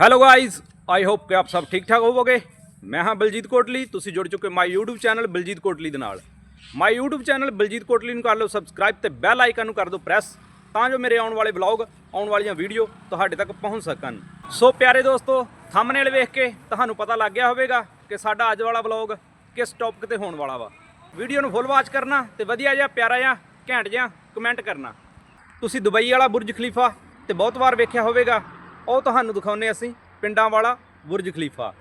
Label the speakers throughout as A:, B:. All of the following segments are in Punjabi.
A: ਹੈਲੋ ਗਾਇਸ ਆਈ ਹੋਪ ਕਿ ਆਪ ਸਭ ਠੀਕ ਠਾਕ ਹੋਵੋਗੇ। ਮੈਂ ਹਾਂ ਬਲਜੀਤ ਕੋਟਲੀ, ਤੁਸੀਂ ਜੁੜ ਚੁੱਕੇ my YouTube channel Baljit Kotli ਦੇ ਨਾਲ। My YouTube channel Baljit Kotli ਨੂੰ ਕਰ ਲਓ ਸਬਸਕ੍ਰਾਈਬ ਤੇ ਬੈਲ ਆਈਕਨ ਨੂੰ ਕਰ ਦਿਓ ਪ੍ਰੈਸ ਤਾਂ ਜੋ ਮੇਰੇ ਆਉਣ ਵਾਲੇ ਵਲੌਗ ਆਉਣ ਵਾਲੀਆਂ ਵੀਡੀਓ ਤੁਹਾਡੇ ਤੱਕ ਪਹੁੰਚ ਸਕਣ। ਸੋ ਪਿਆਰੇ ਦੋਸਤੋ ਥੰਬਨੇਲ ਵੇਖ ਕੇ ਤੁਹਾਨੂੰ ਪਤਾ ਲੱਗ ਗਿਆ ਹੋਵੇਗਾ ਕਿ ਸਾਡਾ ਅੱਜ ਵਾਲਾ ਵਲੌਗ ਕਿਸ ਟੌਪਿਕ ਤੇ ਹੋਣ ਵਾਲਾ ਵਾ। ਵੀਡੀਓ ਨੂੰ ਫੁੱਲ ਵਾਚ ਕਰਨਾ ਤੇ ਵਧੀਆ ਜਿਹਾ, ਪਿਆਰਾ ਜਿਹਾ, ਘੈਂਟ ਜਿਹਾ ਕਮੈਂਟ ਕਰਨਾ। ਤੁਸੀਂ ਦੁਬਈ ਵਾਲਾ ਬੁਰਜ ਖਲੀਫਾ ਤੇ ਬਹੁਤ ਵਾਰ ਵੇਖਿਆ ਹੋਵੇਗਾ ਉਹ ਤੁਹਾਨੂੰ ਦਿਖਾਉਨੇ ਅਸੀਂ, ਪਿੰਡਾਂ ਵਾਲਾ ਬੁਰਜ ਖਲੀਫਾ।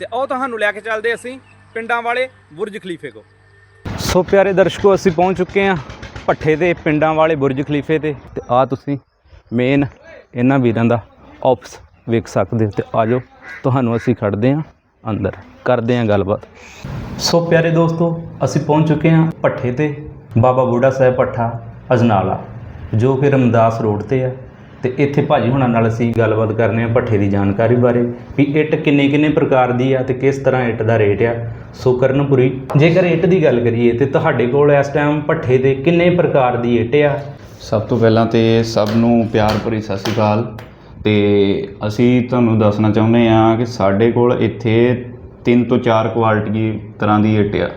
A: ਤੇ ਉਹ ਤੁਹਾਨੂੰ ਲੈ ਕੇ ਚੱਲਦੇ ਅਸੀਂ, ਪਿੰਡਾਂ ਵਾਲੇ ਬੁਰਜ ਖਲੀਫੇ ਕੋ। ਸੋ ਪਿਆਰੇ ਦਰਸ਼ਕੋ, ਅਸੀਂ ਪਹੁੰਚ ਚੁੱਕੇ ਹਾਂ ਭੱਠੇ ਦੇ ਪਿੰਡਾਂ ਵਾਲੇ ਬੁਰਜ ਖਲੀਫੇ ਤੇ। ਤੇ ਆ ਤੁਸੀਂ ਮੇਨ ਇਹਨਾਂ ਵੀਰਾਂ ਦਾ ਆਫਿਸ ਵੇਖ ਸਕਦੇ ਹੋ। ਤੇ ਆਜੋ ਤੁਹਾਨੂੰ ਅਸੀਂ ਖੜਦੇ ਹਾਂ ਅੰਦਰ, ਕਰਦੇ ਹਾਂ ਗੱਲਬਾਤ। ਸੋ ਪਿਆਰੇ ਦੋਸਤੋ, ਅਸੀਂ ਪਹੁੰਚ ਚੁੱਕੇ ਹਾਂ ਭੱਠੇ ਤੇ ਬਾਬਾ ਬੁੱਢਾ ਸਾਹਿਬ ਭੱਠਾ ਅਜਨਾਲਾ, ਜੋ ਕਿ ਰਮਦਾਸ ਰੋਡ ਤੇ ਹੈ। ਤੇ ਇੱਥੇ ਭਾਜੀ ਹੁਣਾਂ ਨਾਲ ਅਸੀਂ ਗੱਲਬਾਤ ਕਰਨੇ ਆ ਭੱਠੇ ਦੀ ਜਾਣਕਾਰੀ ਬਾਰੇ ਵੀ ਇੱਟ ਕਿੰਨੇ ਕਿੰਨੇ ਪ੍ਰਕਾਰ ਦੀ ਆ ਤੇ ਕਿਸ ਤਰ੍ਹਾਂ ਇੱਟ ਦਾ ਰੇਟ ਆ। ਸੋ ਕਰਨਪੁਰੀ, ਜੇਕਰ ਇੱਟ ਦੀ ਗੱਲ ਕਰੀਏ ਤੇ ਤੁਹਾਡੇ ਕੋਲ ਇਸ ਟਾਈਮ ਭੱਠੇ ਦੇ ਕਿੰਨੇ ਪ੍ਰਕਾਰ ਦੀ ਇੱਟ ਆ?
B: ਸਭ ਤੋਂ ਪਹਿਲਾਂ ਤੇ ਸਭ ਨੂੰ ਪਿਆਰ ਭਰੀ ਸਤਿ ਸ਼੍ਰੀ ਅਕਾਲ। ਤੇ ਅਸੀਂ ਤੁਹਾਨੂੰ ਦੱਸਣਾ ਚਾਹੁੰਦੇ ਹਾਂ ਕਿ ਸਾਡੇ ਕੋਲ ਇੱਥੇ ਤਿੰਨ ਤੋਂ ਚਾਰ ਕੁਆਲਿਟੀ ਤਰ੍ਹਾਂ ਦੀ ਇੱਟ ਆ।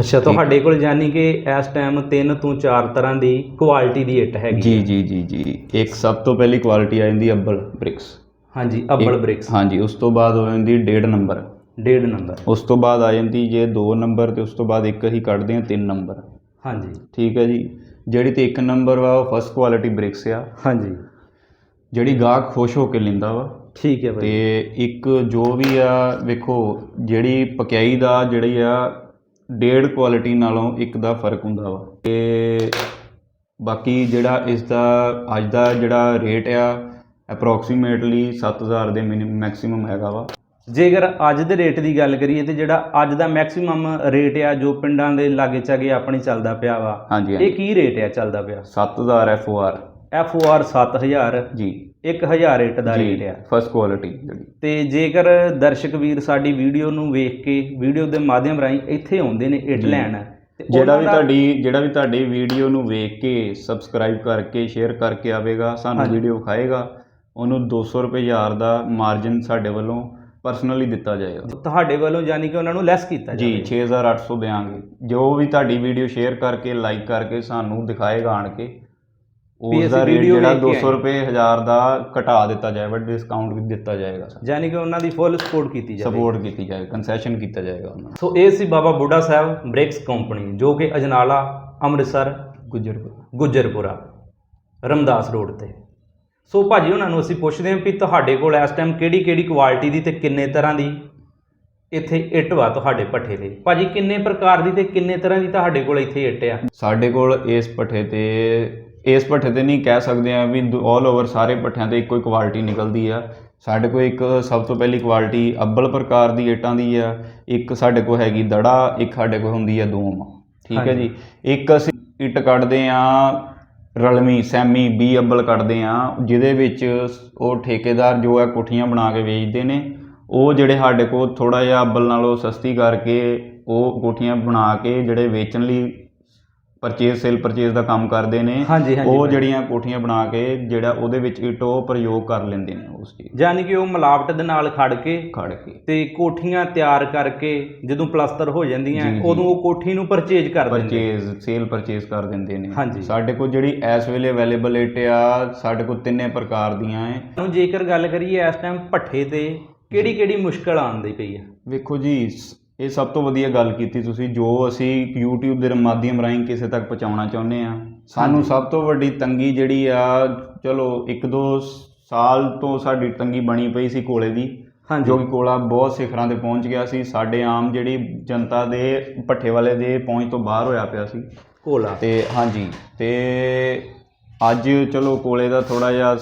A: ਅੱਛਾ ਤੁਹਾਡੇ ਕੋਲ ਜਾਨੀ ਕਿ ਇਸ ਟਾਈਮ ਤਿੰਨ ਤੋਂ ਚਾਰ ਤਰ੍ਹਾਂ ਦੀ ਕੁਆਲਿਟੀ ਦੀ ਇੱਟ ਹੈਗੀ
B: ਜੀ ਜੀ ਜੀ ਜੀ। ਇੱਕ ਸਭ ਤੋਂ ਪਹਿਲੀ ਕੁਆਲਿਟੀ ਆ ਜਾਂਦੀ ਅੱਬਲ ਬ੍ਰਿਕਸ
A: ਹਾਂਜੀ ਅੱਬਲ ਬ੍ਰਿਕਸ
B: ਹਾਂਜੀ ਉਸ ਤੋਂ ਬਾਅਦ ਹੋ ਜਾਂਦੀ ਡੇਢ ਨੰਬਰ।
A: ਡੇਢ ਨੰਬਰ।
B: ਉਸ ਤੋਂ ਬਾਅਦ ਆ ਜਾਂਦੀ ਜੇ 2 ਨੰਬਰ ਤੇ ਉਸ ਤੋਂ ਬਾਅਦ ਇੱਕ ਹੀ ਕੱਢਦੇ ਆ 3 ਨੰਬਰ।
A: ਹਾਂਜੀ।
B: ਠੀਕ ਹੈ ਜੀ। ਜਿਹੜੀ ਤੇ 1 ਨੰਬਰ ਵਾ ਉਹ ਫਸਟ ਕੁਆਲਿਟੀ ਬ੍ਰਿਕਸ ਆ।
A: ਹਾਂਜੀ।
B: ਜਿਹੜੀ ਗਾਹਕ ਖੁਸ਼ ਹੋ ਕੇ ਲੈਂਦਾ ਵਾ।
A: ਠੀਕ ਹੈ
B: ਤੇ
A: ਭਾਈ
B: ਇੱਕ ਜੋ ਵੀ ਆ ਵੇਖੋ ਜਿਹੜੀ ਪਕਿਆਈ ਦਾ ਜਿਹੜੀ ਆ ਡੇਢ ਕੁਆਲਿਟੀ ਨਾਲੋਂ ਇੱਕ ਦਾ ਫ਼ਰਕ ਹੁੰਦਾ ਵਾ। ਤੇ ਬਾਕੀ ਜਿਹੜਾ ਇਸ ਦਾ ਅੱਜ ਦਾ ਜਿਹੜਾ ਰੇਟ ਆ ਅਪਰੋਕਸੀਮੇਟਲੀ 7000 ਦੇ ਮੈਕਸਿਮਮ ਹੈਗਾ ਵਾ।
A: ਜੇਕਰ ਅੱਜ ਦੇ ਰੇਟ ਦੀ ਗੱਲ ਕਰੀਏ ਤੇ ਜਿਹੜਾ ਅੱਜ ਦਾ ਮੈਕਸਿਮਮ ਰੇਟ ਆ ਜੋ ਪਿੰਡਾਂ ਦੇ ਲਾਗੇ ਚਾਗੇ ਆਪਣੀ ਚੱਲਦਾ ਪਿਆ ਵਾ ਇਹ ਕੀ ਰੇਟ ਆ ਚੱਲਦਾ ਪਿਆ?
B: 7000 FOR
A: ਆਰ। 7000
B: ਜੀ।
A: 1000 ਰੇਟ ਦਾ ਰੇਟ ਆ।
B: ਫਸਟ ਕੁਆਲਿਟੀ ਜਿਹੜੀ।
A: ਤੇ ਜੇਕਰ ਦਰਸ਼ਕ ਵੀਰ ਸਾਡੀ ਵੀਡੀਓ ਨੂੰ ਵੇਖ ਕੇ ਵੀਡੀਓ ਦੇ ਮਾਧਿਅਮ ਰਾਹੀਂ ਇੱਥੇ ਆਉਂਦੇ ਨੇ ਇੱਟ
B: ਜੀ।
A: ਲੈਣ
B: ਜਿਹੜਾ ਵੀ ਤੁਹਾਡੀ ਜਿਹੜਾ ਵੀ ਤੁਹਾਡੀ ਵੀਡੀਓ ਨੂੰ ਵੇਖ ਕੇ ਸਬਸਕ੍ਰਾਈਬ ਕਰਕੇ ਸ਼ੇਅਰ ਕਰਕੇ ਆਵੇਗਾ ਸਾਨੂੰ। ਵੀਡੀਓ ਖਾਏਗਾ ਉਹਨੂੰ 200 ਰੁਪਏ ਹਜ਼ਾਰ ਦਾ ਮਾਰਜਨ ਸਾਡੇ ਵੱਲੋਂ ਪਰਸਨਲੀ ਦਿੱਤਾ ਜਾਏਗਾ।
A: ਤੁਹਾਡੇ ਵੱਲੋਂ ਯਾਨੀ ਕਿ ਉਹਨਾਂ ਨੂੰ ਲੈਸ ਕੀਤਾ
B: ਜੀ
A: ਜਾਵੇ।
B: 6800 ਦੇਾਂਗੇ ਜੋ ਵੀ ਤੁਹਾਡੀ ਵੀਡੀਓ ਸ਼ੇਅਰ ਕਰਕੇ ਲਾਈਕ ਕਰਕੇ ਸਾਨੂੰ ਦਿਖਾਏਗਾ ਆਣ ਕੇ ਉਸ ਦਾ ਰੇਟ ਜਿਹੜਾ
A: ਵੇਖ ਕੇ
B: 200 ਰੁਪਏ ਹਜ਼ਾਰ ਦਾ ਘਟਾ ਦਿੱਤਾ ਜਾਏਗਾ ਡਿਸਕਾਊਂਟ ਵੀ ਦਿੱਤਾ ਜਾਏਗਾ
A: ਯਾਨੀ ਕਿ ਉਹਨਾਂ ਦੀ ਫੁੱਲ ਸਪੋਰਟ ਕੀਤੀ ਜਾਵੇ
B: ਸਪੋਰਟ ਕੀਤੀ ਜਾਏਗਾ ਕਨਸੈਸ਼ਨ ਕੀਤਾ ਜਾਏਗਾ ਉਹਨਾਂ ਨੂੰ।
A: ਸੋ ਇਹ ਸੀ ਬਾਬਾ ਬੁੱਢਾ ਸਾਹਿਬ ਬ੍ਰੇਕਸ ਕੰਪਨੀ ਜੋ ਕਿ ਅਜਨਾਲਾ ਅੰਮ੍ਰਿਤਸਰ
B: ਗੁਜਰ
A: ਗੁੱਜਰਪੁਰਾ ਰਮਦਾਸ ਰੋਡ ਤੇ। ਸੋ ਭਾਜੀ ਉਹਨਾਂ ਨੂੰ ਅਸੀਂ ਪੁੱਛਦੇ ਹਾਂ ਵੀ ਤੁਹਾਡੇ ਕੋਲ ਇਸ ਟਾਈਮ ਕਿਹੜੀ ਕਿਹੜੀ ਕੁਆਲਿਟੀ ਦੀ ਤੇ ਕਿੰਨੇ ਤਰ੍ਹਾਂ ਦੀ ਇੱਥੇ ਇੱਟ ਵਾ ਤੁਹਾਡੇ ਭੱਠੇ ਤੇ? ਭਾਜੀ ਕਿੰਨੇ ਪ੍ਰਕਾਰ ਦੀ ਤੇ ਕਿੰਨੇ ਤਰ੍ਹਾਂ ਦੀ ਤੁਹਾਡੇ ਕੋਲ ਇੱਥੇ ਇੱਟ ਆ?
B: ਸਾਡੇ ਕੋਲ ਇਸ ਪੱਠੇ ਤੇ ਇਸ ਪੱਠੇ ਤੇ ਨਹੀਂ ਕਹਿ ਸਕਦੇ ਆ ਵੀ ਆਲ ਓਵਰ ਸਾਰੇ ਪੱਠਿਆਂ ਤੇ ਇੱਕੋ ਹੀ ਕੁਆਲਿਟੀ ਨਿਕਲਦੀ ਆ। ਸਾਡੇ ਕੋਲ ਇੱਕ ਸਭ ਤੋਂ ਪਹਿਲੀ ਕੁਆਲਿਟੀ ਅੱਬਲ ਪ੍ਰਕਾਰ ਦੀ ਇੱਟਾਂ ਦੀ ਆ ਇੱਕ ਸਾਡੇ ਕੋਲ ਹੈਗੀ ਦੜਾ ਇੱਕ ਸਾਡੇ ਕੋਲ ਹੁੰਦੀ ਆ ਦੂਮ। ਠੀਕ ਹੈ। ਜੀ? ਇੱਕ ਅਸੀਂ ਇੱਟ ਕੱਢਦੇ ਆ ਰਲਮੀ ਸੈਮੀ ਬੀ ਅੱਬਲ ਕੱਢਦੇ ਆ ਜਿਹਦੇ ਵਿੱਚ ਉਹ ਠੇਕੇਦਾਰ ਜੋ ਹੈ ਕੋਠੀਆਂ ਬਣਾ ਕੇ ਵੇਚਦੇ ਨੇ ਉਹ ਜਿਹੜੇ ਸਾਡੇ ਕੋਲ ਥੋੜਾ ਜਿਹਾ ਅੱਬਲ ਨਾਲੋਂ ਸਸਤੀ ਕਰਕੇ ਉਹ ਕੋਠੀਆਂ ਬਣਾ ਕੇ ਜਿਹੜੇ ਵੇਚਣ ਲਈ ਪਰਚੇਸ ਸੇਲ ਪਰਚੇਸ ਦਾ ਕੰਮ ਕਰਦੇ ਨੇ
A: ਹਾਂਜੀ, ਹਾਂਜੀ
B: ਉਹ। ਜਿਹੜੀਆਂ ਕੋਠੀਆਂ ਬਣਾ ਕੇ ਜਿਹੜਾ ਉਹਦੇ ਵਿੱਚ ਇੱਟ ਉਹ ਪ੍ਰਯੋਗ ਕਰ ਲੈਂਦੇ ਨੇ ਉਸ ਚੀਜ਼
A: ਯਾਨੀ ਕਿ ਉਹ ਮਿਲਾਵਟ ਦੇ ਨਾਲ ਖੜ ਕੇ
B: ਖੜ ਕੇ
A: ਤੇ ਕੋਠੀਆਂ ਤਿਆਰ ਕਰਕੇ ਜਦੋਂ ਪਲਸਤਰ ਹੋ ਜਾਂਦੀਆਂ
B: ਜੀ, ਜੀ।
A: ਉਦੋਂ ਉਹ ਕੋਠੀ ਨੂੰ ਪਰਚੇਜ ਕਰ ਦਿੰਦੇ
B: ਪਰਚੇਸ ਸੇਲ ਪਰਚੇਸ ਕਰ ਦਿੰਦੇ ਨੇ
A: ਹਾਂਜੀ।
B: ਸਾਡੇ ਕੋਲ ਜਿਹੜੀ ਇਸ ਵੇਲੇ ਅਵੇਲੇਬਲ ਇੱਟ ਆ ਸਾਡੇ ਕੋਲ ਤਿੰਨੇ ਪ੍ਰਕਾਰ ਦੀਆਂ ਹੈ
A: ਹੁਣ ਜੇਕਰ ਗੱਲ ਕਰੀਏ ਇਸ ਟਾਈਮ ਭੱਠੇ ਤੇ ਕਿਹੜੀ ਕਿਹੜੀ ਮੁਸ਼ਕਲ ਆਉਂਦੀ ਪਈ ਆ
B: ਵੇਖੋ ਜੀ ਸ- ਇਹ ਸਭ ਤੋਂ ਵਧੀਆ ਗੱਲ ਕੀਤੀ ਤੁਸੀਂ ਜੋ ਅਸੀਂ YouTube ਦੇ ਮਾਧਿਅਮ ਰਾਹੀਂ ਕਿਸੇ ਤੱਕ ਪਹੁੰਚਾਉਣਾ ਚਾਹੁੰਦੇ ਆ ਸਾਨੂੰ। ਸਭ ਤੋਂ ਵੱਡੀ ਤੰਗੀ ਜਿਹੜੀ ਆ ਚਲੋ ਇੱਕ ਦੋ ਸਾਲ ਤੋਂ ਸਾਡੀ ਤੰਗੀ ਬਣੀ ਪਈ ਸੀ ਕੋਲੇ ਦੀ ਜੋ ਕਿ ਕੋਲਾ ਬਹੁਤ ਸਿਖਰਾਂ ਤੇ ਪਹੁੰਚ ਗਿਆ ਸੀ। ਸਾਡੇ ਆਮ ਜਿਹੜੀ ਜਨਤਾ ਦੇ ਭੱਠੇ ਵਾਲੇ ਦੇ ਪਹੁੰਚ ਤੋਂ ਬਾਹਰ ਹੋਇਆ ਪਿਆ ਸੀ।
A: ਕੋਲਾ।
B: ਤੇ ਹਾਂਜੀ ਤੇ ਅੱਜ ਚਲੋ ਕੋਲੇ ਦਾ ਥੋੜਾ ਜਿਹਾ